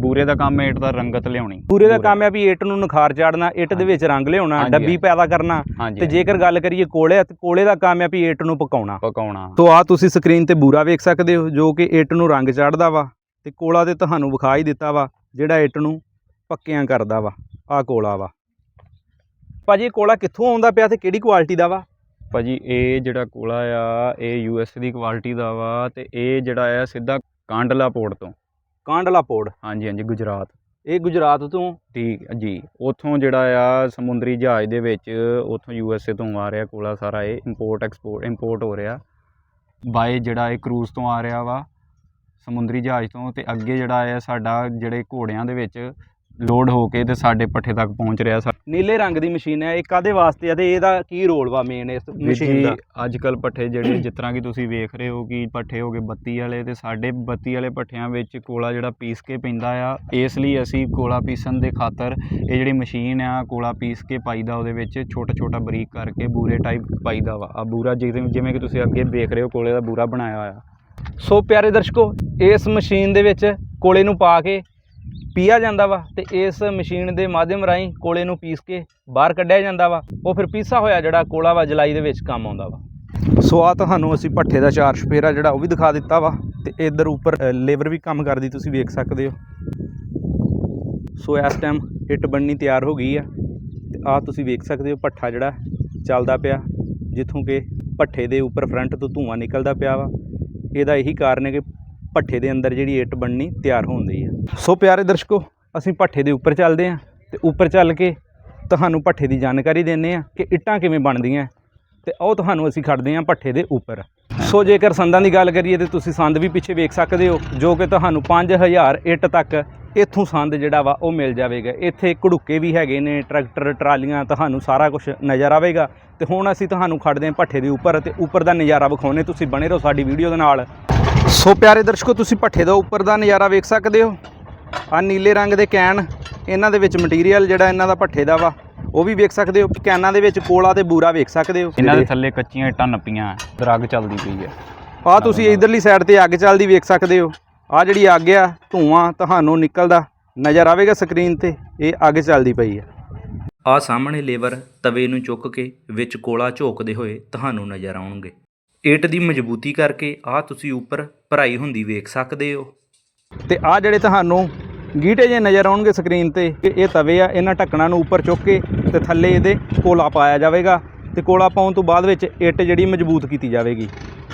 B: ਬੂਰੇ ਦਾ ਕੰਮ ਹੈ ਇੱਟ ਦਾ ਰੰਗਤ ਲਿਆਉਣੀ।
A: ਪੂਰੇ ਦਾ ਕੰਮ ਹੈ ਵੀ ਇੱਟ ਨੂੰ ਨਿਖਾਰ ਚਾੜਨਾ ਇੱਟ ਦੇ ਵਿੱਚ ਰੰਗ ਲਿਆਉਣਾ
B: ਹਾਂਜੀ,
A: ਡੱਬੀ
B: ਹਾਂਜੀ।
A: ਪੈਦਾ ਕਰਨਾ
B: ਹਾਂਜੀ
A: ਤੇ ਜੇਕਰ ਗੱਲ ਕਰੀਏ ਕੋਲੇ ਤੇ ਕੋਲੇ ਦਾ ਕੰਮ ਹੈ ਵੀ ਇੱਟ ਨੂੰ ਪਕਾਉਣਾ।
B: ਪਕਾਉਣਾ।
A: ਤੋ ਆ ਤੁਸੀਂ ਸਕਰੀਨ ਤੇ ਬੂਰਾ ਵੇਖ ਸਕਦੇ ਹੋ ਜੋ ਕਿ ਇੱਟ ਨੂੰ ਰੰਗ ਚੜਦਾ ਵਾ ਤੇ ਕੋਲਾ ਤੇ ਤੁਹਾਨੂੰ ਵਿਖਾ ਹੀ ਦਿੱਤਾ ਵਾ ਜਿਹੜਾ ਇੱਟ ਨੂੰ ਪੱਕਿਆਂ ਕਰਦਾ ਵਾ ਆ ਕੋਲਾ ਵਾ। ਭਾਜੀ ਇਹ ਕੋਲਾ ਕਿੱਥੋਂ ਆਉਂਦਾ ਪਿਆ ਤੇ ਕਿਹੜੀ ਕੁਆਲਿਟੀ ਦਾ ਵਾ?
B: ਭਾਜੀ ਇਹ ਜਿਹੜਾ ਕੋਲਾ ਆ ਇਹ ਯੂਐਸ ਦੀ ਕੁਆਲਿਟੀ ਦਾ ਵਾ ਤੇ ਇਹ ਜਿਹੜਾ ਆ ਸਿੱਧਾ ਕਾਂਡਲਾ ਪੋਰਟ ਤੋਂ।
A: ਕਾਂਡਲਾ ਪੋੜ।
B: ਹਾਂਜੀ ਹਾਂਜੀ ਗੁਜਰਾਤ।
A: ਇਹ ਗੁਜਰਾਤ ਤੋਂ?
B: ਠੀਕ ਹੈ ਜੀ। ਉਥੋਂ ਜਿਹੜਾ ਆ ਸਮੁੰਦਰੀ ਜਹਾਜ਼ ਦੇ ਵਿੱਚ ਉਥੋਂ ਯੂਐਸਏ ਤੋਂ ਆ ਰਿਹਾ ਕੋਲਾ ਸਾਰਾ ਇਹ ਇੰਪੋਰਟ ਐਕਸਪੋਰਟ ਇੰਪੋਰਟ ਹੋ ਰਿਹਾ। ਬਾਏ ਜਿਹੜਾ ਇਹ ਕਰੂਜ਼ ਤੋਂ ਆ ਰਿਹਾ ਵਾ ਸਮੁੰਦਰੀ ਜਹਾਜ਼ ਤੋਂ ਤੇ ਅੱਗੇ ਜਿਹੜਾ ਆ ਸਾਡਾ ਜਿਹੜੇ ਘੋੜਿਆਂ ਦੇ ਵਿੱਚ ਲੋਡ ਹੋ ਕੇ ਤੇ ਸਾਡੇ ਪੱਠੇ ਤੱਕ ਪਹੁੰਚ ਰਿਹਾ ਸਾ
A: ਨੀਲੇ ਰੰਗ ਦੀ ਮਸ਼ੀਨ ਹੈ ਇਹ ਕਾਦੇ ਵਾਸਤੇ ਆ ਤੇ ਇਹਦਾ ਕੀ ਰੋਲ ਵਾ ਮੇਨ ਇਸ ਮਸ਼ੀਨ ਦਾ?
B: ਅੱਜ ਕੱਲ ਪੱਠੇ ਜਿਹੜੇ ਜਿਸ ਤਰ੍ਹਾਂ ਕਿ ਤੁਸੀਂ ਵੇਖ ਰਹੇ ਹੋ ਕਿ ਪੱਠੇ ਹੋ ਗਏ ਬੱਤੀ ਵਾਲੇ ਤੇ ਸਾਡੇ ਬੱਤੀ ਵਾਲੇ ਪੱਠਿਆਂ ਵਿੱਚ ਕੋਲਾ ਜਿਹੜਾ ਪੀਸ ਕੇ ਪੈਂਦਾ ਆ ਇਸ ਲਈ ਅਸੀਂ ਕੋਲਾ ਪੀਸਣ ਦੇ ਖਾਤਰ ਇਹ ਜਿਹੜੀ ਮਸ਼ੀਨ ਆ ਕੋਲਾ ਪੀਸ ਕੇ ਪਾਈਦਾ ਉਹਦੇ ਵਿੱਚ ਛੋਟਾ ਛੋਟਾ ਬਰੀਕ ਕਰਕੇ ਬੂਰੇ ਟਾਈਪ ਪਾਈਦਾ ਵਾ। ਆ ਬੂਰਾ ਜਿਵੇਂ ਜਿਵੇਂ ਕਿ ਤੁਸੀਂ ਅੱਗੇ ਵੇਖ ਰਹੇ ਹੋ ਕੋਲੇ ਦਾ ਬੂਰਾ ਬਣਾਇਆ ਹੋਇਆ।
A: ਸੋ ਪਿਆਰੇ ਦਰਸ਼ਕੋ ਇਸ ਮਸ਼ੀਨ ਦੇ ਵਿੱਚ ਕੋਲੇ ਨੂੰ ਪਾ ਕੇ ਪੀਆ ਜਾਂਦਾ ਵਾ ਤੇ ਇਸ ਮਸ਼ੀਨ ਦੇ ਮਾਧਿਅਮ ਰਾਹੀਂ ਕੋਲੇ ਨੂੰ ਪੀਸ ਕੇ ਬਾਹਰ ਕੱਢਿਆ ਜਾਂਦਾ ਵਾ। ਉਹ ਫਿਰ ਪੀਸਾ ਹੋਇਆ ਜਿਹੜਾ ਕੋਲਾ ਵਾ, ਜਲਾਈ ਦੇ ਵਿੱਚ ਕੰਮ ਆਉਂਦਾ ਵਾ। ਸੋ ਆ ਤੁਹਾਨੂੰ ਅਸੀਂ ਭੱਠੇ ਦਾ ਚਾਰ ਸ਼ਪੇਰਾ ਜਿਹੜਾ ਉਹ ਵੀ ਦਿਖਾ ਦਿੱਤਾ ਵਾ ਤੇ ਇਧਰ ਉੱਪਰ ਲੇਬਰ ਵੀ ਕੰਮ ਕਰਦੀ, ਤੁਸੀਂ ਵੇਖ ਸਕਦੇ ਹੋ। ਸੋ ਇਸ ਟਾਈਮ ਇੱਟ ਬਣਨੀ ਤਿਆਰ ਹੋ ਗਈ ਆ ਤੇ ਆ ਤੁਸੀਂ ਵੇਖ ਸਕਦੇ ਹੋ ਭੱਠਾ ਜਿਹੜਾ ਚੱਲਦਾ ਪਿਆ, ਜਿੱਥੋਂ ਕਿ ਭੱਠੇ ਦੇ ਉੱਪਰ ਫਰੰਟ ਤੋਂ ਧੂੰਆਂ ਨਿਕਲਦਾ ਪਿਆ ਵਾ। ਇਹਦਾ ਇਹੀ ਕਾਰਨ ਹੈ ਕਿ ਭੱਠੇ ਦੇ ਅੰਦਰ ਜਿਹੜੀ ਇੱਟ ਬਣਨੀ ਤਿਆਰ ਹੁੰਦੀ ਹੈ ਸੋ ਪਿਆਰੇ ਦਰਸ਼ਕੋ, ਅਸੀਂ ਭੱਠੇ ਦੇ ਉੱਪਰ ਚੱਲਦੇ ਹਾਂ ਤੇ ਉੱਪਰ ਚੱਲ ਕੇ ਤੁਹਾਨੂੰ ਭੱਠੇ ਦੀ ਜਾਣਕਾਰੀ ਦਿੰਦੇ ਹਾਂ ਕਿ ਇੱਟਾਂ ਕਿਵੇਂ ਬਣਦੀਆਂ। ਤੇ ਉਹ ਤੁਹਾਨੂੰ ਅਸੀਂ ਖੜਦੇ ਹਾਂ ਭੱਠੇ ਦੇ ਉੱਪਰ। ਸੋ ਜੇਕਰ ਸੰਦਾਂ ਦੀ ਗੱਲ ਕਰੀਏ ਤੇ ਤੁਸੀਂ ਸੰਦ ਵੀ ਪਿੱਛੇ ਵੇਖ ਸਕਦੇ ਹੋ, ਜੋ ਕਿ ਤੁਹਾਨੂੰ 5000 ਇੱਟ ਤੱਕ ਇੱਥੋਂ ਸੰਦ ਜਿਹੜਾ ਵਾ ਉਹ ਮਿਲ ਜਾਵੇਗਾ। ਇੱਥੇ ਘੜੁੱਕੇ ਵੀ ਹੈਗੇ ਨੇ, ਟਰੈਕਟਰ, ਟਰਾਲੀਆਂ, ਤੁਹਾਨੂੰ ਸਾਰਾ ਕੁਝ ਨਜ਼ਰ ਆਵੇਗਾ। ਤੇ ਹੁਣ ਅਸੀਂ ਤੁਹਾਨੂੰ ਖੜਦੇ ਹਾਂ ਭੱਠੇ ਦੇ ਉੱਪਰ ਤੇ ਉੱਪਰ ਦਾ ਨਜ਼ਾਰਾ ਵਿਖਾਉਣੇ ਤੁਸੀਂ ਬਣੇ ਰਹੋ ਸਾਡੀ ਵੀਡੀਓ ਦੇ ਨਾਲ। ਸੋ ਪਿਆਰੇ ਦਰਸ਼ਕੋ ਤੁਸੀਂ ਭੱਠੇ ਦਾ ਉੱਪਰ ਦਾ ਨਜ਼ਾਰਾ ਵੇਖ ਸਕਦੇ ਹੋ। ਆ ਨੀਲੇ ਰੰਗ ਦੇ ਕੈਨ ਇਹਨਾਂ ਦੇ ਵਿੱਚ ਮਟੀਰੀਅਲ ਜਿਹੜਾ ਇਹਨਾਂ ਦਾ ਭੱਠੇ ਦਾ ਵਾ ਉਹ ਵੀ ਵੇਖ ਸਕਦੇ ਹੋ। ਕੈਨਾਂ ਦੇ ਵਿੱਚ ਕੋਲਾ ਤੇ ਬੂਰਾ ਵੇਖ ਸਕਦੇ ਹੋ।
B: ਇਹਨਾਂ ਦੇ ਥੱਲੇ ਕੱਚੀਆਂ ਇੱਟਾਂ ਨੱਪੀਆਂ ਦਰਗ ਚੱਲਦੀ ਪਈ ਹੈ
A: ਆ ਤੁਸੀਂ ਇਧਰਲੀ ਸਾਈਡ ਤੇ ਅੱਗ ਚੱਲਦੀ ਵੇਖ ਸਕਦੇ ਹੋ। ਆ ਜਿਹੜੀ ਅੱਗ ਆ ਧੂਆਂ ਤੁਹਾਨੂੰ ਨਿਕਲਦਾ ਨਜ਼ਰ ਆਵੇਗਾ ਸਕਰੀਨ ਤੇ ਇਹ ਅੱਗ ਚੱਲਦੀ ਪਈ ਆ।
C: ਆ ਸਾਹਮਣੇ ਲੇਬਰ ਤਵੇ ਨੂੰ ਚੁੱਕ ਕੇ ਵਿੱਚ ਕੋਲਾ ਝੋਕਦੇ ਹੋਏ ਤੁਹਾਨੂੰ ਨਜ਼ਰ ਆਉਣਗੇ। ਇੱਟ ਦੀ ਮਜ਼ਬੂਤੀ ਕਰਕੇ ਆਹ ਤੁਸੀਂ ਉੱਪਰ ਭਰਾਈ ਹੁੰਦੀ ਵੇਖ ਸਕਦੇ ਹੋ।
A: ਤੇ ਆਹ ਜਿਹੜੇ ਤੁਹਾਨੂੰ ਗੀਟੇ ਜੇ ਨਜ਼ਰ ਆਉਣਗੇ ਸਕਰੀਨ ਤੇ ਕਿ ਇਹ ਤਵੇ ਆ, ਇਹਨਾਂ ਢੱਕਣਾਂ ਨੂੰ ਉੱਪਰ ਚੁੱਕ ਕੇ ਤੇ ਥੱਲੇ ਇਹਦੇ ਕੋਲਾ ਪਾਇਆ ਜਾਵੇਗਾ ਤੇ ਕੋਲਾ ਪਾਉਣ ਤੋਂ ਬਾਅਦ ਵਿੱਚ ਇੱਟ ਜਿਹੜੀ ਮਜ਼ਬੂਤ ਕੀਤੀ ਜਾਵੇਗੀ।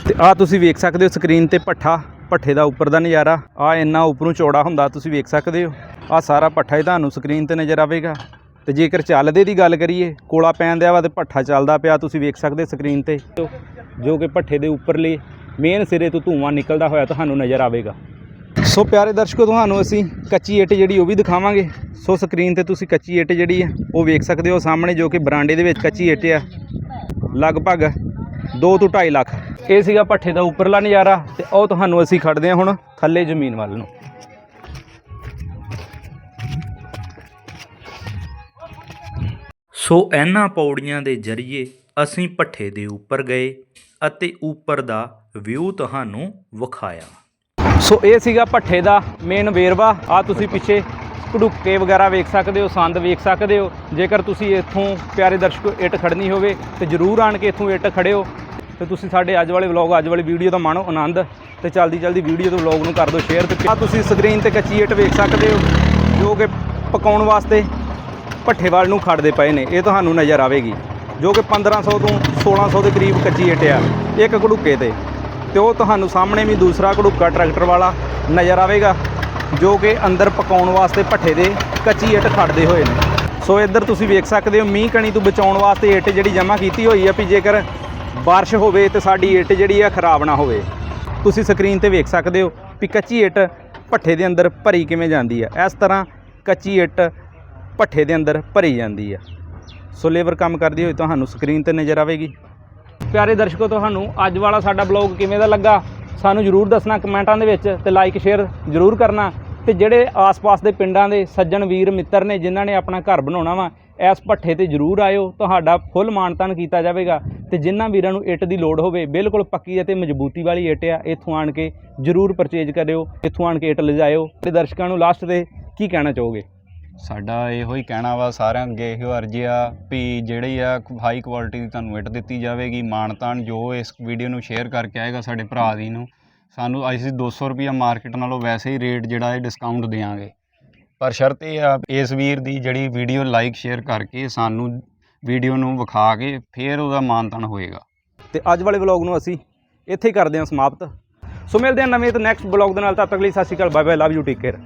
A: ਤੇ ਆਹ ਤੁਸੀਂ ਵੇਖ ਸਕਦੇ ਹੋ ਸਕਰੀਨ ਤੇ ਪੱਠਾ, ਪੱਠੇ ਦਾ ਉੱਪਰ ਦਾ ਨਜ਼ਾਰਾ। ਆ ਇੰਨਾ ਉੱਪਰੋਂ ਚੌੜਾ ਹੁੰਦਾ, ਤੁਸੀਂ ਵੇਖ ਸਕਦੇ ਹੋ। ਆ ਸਾਰਾ ਪੱਠਾ ਹੀ ਤੁਹਾਨੂੰ ਸਕਰੀਨ ਤੇ ਨਜ਼ਰ ਆਵੇਗਾ। ਤੇ ਜੇਕਰ ਚੱਲਦੇ ਦੀ ਗੱਲ ਕਰੀਏ, ਕੋਲਾ ਪੈਣ ਦਿਆ ਵਾ ਤੇ ਪੱਠਾ ਚੱਲਦਾ ਪਿਆ, ਤੁਸੀਂ ਵੇਖ ਸਕਦੇ ਸਕਰੀਨ ਤੇ। ਜੋ ਕਿ ਭੱਠੇ ਦੇ ਉੱਪਰਲੇ ਮੇਨ ਸਿਰੇ ਤੋਂ ਧੂੰਆਂ ਨਿਕਲਦਾ ਹੋਇਆ ਤੁਹਾਨੂੰ ਨਜ਼ਰ ਆਵੇਗਾ। ਸੋ ਪਿਆਰੇ ਦਰਸ਼ਕੋ, ਤੁਹਾਨੂੰ ਅਸੀਂ ਕੱਚੀ ਇੱਟ ਜਿਹੜੀ ਉਹ ਵੀ ਦਿਖਾਵਾਂਗੇ। ਸੋ ਸਕਰੀਨ ਤੇ ਤੁਸੀਂ ਕੱਚੀ ਇੱਟ ਜਿਹੜੀ ਆ, ਉਹ ਵੇਖ ਸਕਦੇ ਹੋ ਸਾਹਮਣੇ, ਜੋ ਕਿ ਬਰਾਂਡੇ ਦੇ ਵਿੱਚ ਕੱਚੀ ਇੱਟ ਆ। ਲਗਭਗ 2 ਤੋਂ 2.5 ਲੱਖ। ਇਹ ਸੀਗਾ ਪੱਠੇ ਦਾ ਉੱਪਰਲਾ ਨਜ਼ਾਰਾ ਤੇ ਉਹ ਤੁਹਾਨੂੰ ਅਸੀਂ ਖੜਦੇ ਹਾਂ ਹੁਣ ਥੱਲੇ ਜ਼ਮੀਨ ਵੱਲ ਨੂੰ।
C: ਸੋ ਇਹਨਾਂ ਪੌੜੀਆਂ ਦੇ ਜ਼ਰੀਏ ਅਸੀਂ ਭੱਠੇ ਦੇ ਉੱਪਰ ਗਏ। ਅਤੇ ਉੱਪਰ ਦਾ ਵਿਊ ਤੁਹਾਨੂੰ ਵਿਖਾਇਆ।
A: ਸੋ ਇਹ ਸੀਗਾ ਭੱਠੇ ਦਾ ਮੇਨ ਵੇਰਵਾ। ਆ ਤੁਸੀਂ ਪਿੱਛੇ ਘੜੁੱਕੇ ਵਗੈਰਾ ਵੇਖ ਸਕਦੇ ਹੋ, ਸੰਦ ਵੇਖ ਸਕਦੇ ਹੋ। ਜੇਕਰ ਤੁਸੀਂ ਇੱਥੋਂ ਪਿਆਰੇ ਦਰਸ਼ਕੋ, ਇੱਟ ਖੜਨੀ ਹੋਵੇ ਤੇ ਜਰੂਰ ਆਣ ਕੇ ਇੱਥੋਂ ਇੱਟ ਖੜਿਓ। ਤੇ ਤੁਸੀਂ ਸਾਡੇ ਅੱਜ ਵਾਲੇ ਵਲੌਗ ਅੱਜ ਵਾਲੀ ਵੀਡੀਓ ਦਾ ਮਾਣੋ ਆਨੰਦ। ਤੇ ਜਲਦੀ ਜਲਦੀ ਵੀਡੀਓ ਤੋਂ ਵਲੌਗ ਨੂੰ ਕਰ ਦਿਓ ਸ਼ੇਅਰ ਤੇ ਆ ਤੁਸੀਂ ਸਕਰੀਨ ਤੇ ਕੱਚੀ ਇੱਟ ਵੇਖ ਸਕਦੇ ਹੋ, ਜੋ ਕਿ ਪਕਾਉਣ ਵਾਸਤੇ ਭੱਠੇ ਵੱਲ ਨੂੰ ਖੜਦੇ ਪਏ ਨੇ। ਇਹ ਤੁਹਾਨੂੰ ਨਜ਼ਰ ਆਵੇਗੀ। ਜੋ ਕਿ 1500 ਤੋਂ 1600 ਦੇ ਕਰੀਬ ਕੱਚੀ ਇੱਟ ਆ, ਇੱਕ ਘੜੁੱਕੇ ਤੇ। ਤੇ ਉਹ ਤੁਹਾਨੂੰ ਸਾਹਮਣੇ ਵੀ ਦੂਸਰਾ ਘੜੁੱਕਾ ਟਰੈਕਟਰ ਵਾਲਾ ਨਜ਼ਰ ਆਵੇਗਾ, ਜੋ ਕਿ ਅੰਦਰ ਪਕਾਉਣ ਵਾਸਤੇ ਭੱਠੇ ਦੇ ਕੱਚੀ ਇੱਟ ਖੜਦੇ ਹੋਏ ਨੇ। ਸੋ ਇੱਧਰ ਤੁਸੀਂ ਵੇਖ ਸਕਦੇ ਹੋ, ਮੀਂਹ ਕਣੀ ਤੋਂ ਬਚਾਉਣ ਵਾਸਤੇ ਇੱਟ ਜਿਹੜੀ ਜਮ੍ਹਾਂ ਕੀਤੀ ਹੋਈ ਆ, ਵੀ ਜੇਕਰ ਬਾਰਿਸ਼ ਹੋਵੇ ਤੇ ਸਾਡੀ ਇੱਟ ਜਿਹੜੀ ਆ ਖਰਾਬ ਨਾ ਹੋਵੇ। ਤੁਸੀਂ ਸਕਰੀਨ ਤੇ ਵੇਖ ਸਕਦੇ ਹੋ ਵੀ ਕੱਚੀ ਇੱਟ ਭੱਠੇ ਦੇ ਅੰਦਰ ਭਰੀ ਕਿਵੇਂ ਜਾਂਦੀ ਆ। ਇਸ ਤਰ੍ਹਾਂ ਕੱਚੀ ਇੱਟ ਭੱਠੇ ਦੇ ਅੰਦਰ ਭਰੀ ਜਾਂਦੀ ਆ। ਸੋ ਲੇਬਰ ਕੰਮ ਕਰਦੀ ਹੋਈ ਤੁਹਾਨੂੰ ਸਕਰੀਨ ਤੇ ਨਜ਼ਰ ਆਵੇਗੀ। ਪਿਆਰੇ ਦਰਸ਼ਕੋ, ਤੁਹਾਨੂੰ ਅੱਜ ਵਾਲਾ ਸਾਡਾ ਬਲੌਗ ਕਿਵੇਂ ਦਾ ਲੱਗਾ? ਸਾਨੂੰ ਜਰੂਰ ਦੱਸਣਾ ਕਮੈਂਟਾਂ ਦੇ ਵਿੱਚ ਤੇ ਲਾਈਕ ਸ਼ੇਅਰ ਜਰੂਰ ਕਰਨਾ। ਤੇ ਜਿਹੜੇ ਆਸ-ਪਾਸ ਦੇ ਪਿੰਡਾਂ ਦੇ ਸੱਜਣ ਵੀਰ, ਮਿੱਤਰ ਨੇ ਜਿਨ੍ਹਾਂ ਨੇ ਆਪਣਾ ਘਰ ਬਣਾਉਣਾ ਵਾ, ਇਸ ਭੱਠੇ ਤੇ ਜਰੂਰ ਆਇਓ। ਤੁਹਾਡਾ ਫੁੱਲ ਮਾਨਤਾਨ ਕੀਤਾ ਜਾਵੇਗਾ। ਤੇ ਜਿਨ੍ਹਾਂ ਵੀਰਾਂ ਨੂੰ ਇੱਟ ਦੀ ਲੋੜ ਹੋਵੇ, ਬਿਲਕੁਲ ਪੱਕੀ ਅਤੇ ਮਜ਼ਬੂਤੀ ਵਾਲੀ ਇੱਟ ਆ, ਇੱਥੋਂ ਆਣ ਕੇ ਜਰੂਰ ਪਰਚੇਜ ਕਰਿਓ, ਇੱਥੋਂ ਆਣ ਕੇ ਇੱਟ ਲਿਜਾਇਓ। ਤੇ ਦਰਸ਼ਕਾਂ ਨੂੰ ਲਾਸਟ ਤੇ ਕੀ ਕਹਿਣਾ ਚਾਹੋਗੇ?
B: ਸਾਡਾ ਇਹੋ ਹੀ ਕਹਿਣਾ ਵਾ ਸਾਰਿਆਂ ਅੱਗੇ ਇਹੋ ਅਰਜ਼ੀ ਆ ਵੀ ਜਿਹੜੀ ਆ ਹਾਈ ਕੁਆਲਿਟੀ ਦੀ ਤੁਹਾਨੂੰ ਇੱਟ ਦਿੱਤੀ ਜਾਵੇਗੀ ਮਾਨਤਾਨ ਜੋ ਇਸ ਵੀਡੀਓ ਨੂੰ ਸ਼ੇਅਰ ਕਰਕੇ ਆਏਗਾ ਸਾਡੇ ਭਰਾ ਦੀ ਨੂੰ, ਸਾਨੂੰ ਅਸੀਂ 200 ਰੁਪਈਆ ਮਾਰਕੀਟ ਨਾਲੋਂ ਵੈਸੇ ਹੀ ਰੇਟ ਜਿਹੜਾ ਹੈ ਡਿਸਕਾਊਂਟ ਦੇਵਾਂਗੇ ਪਰ ਸ਼ਰਤ ਇਹ ਆ, ਇਸ ਵੀਰ ਦੀ ਜਿਹੜੀ ਵੀਡੀਓ ਲਾਈਕ ਸ਼ੇਅਰ ਕਰਕੇ ਸਾਨੂੰ ਵੀਡੀਓ ਨੂੰ ਵਿਖਾ ਕੇ ਫਿਰ ਉਹਦਾ ਮਾਨਤਾਨ ਹੋਏਗਾ।
A: ਤੇ ਅੱਜ ਵਾਲੇ ਵਲੌਗ ਨੂੰ ਅਸੀਂ ਇੱਥੇ ਹੀ ਕਰਦੇ ਹਾਂ ਸਮਾਪਤ। ਸੋ ਮਿਲਦੇ ਹਾਂ ਨਵੇਂ ਤੇ ਨੈਕਸਟ ਵਲੌਗ ਦੇ ਨਾਲ, ਤਦ ਤੱਕ ਲਈ ਸਤਿ ਸ਼੍ਰੀ ਅਕਾਲ bye bye love you take care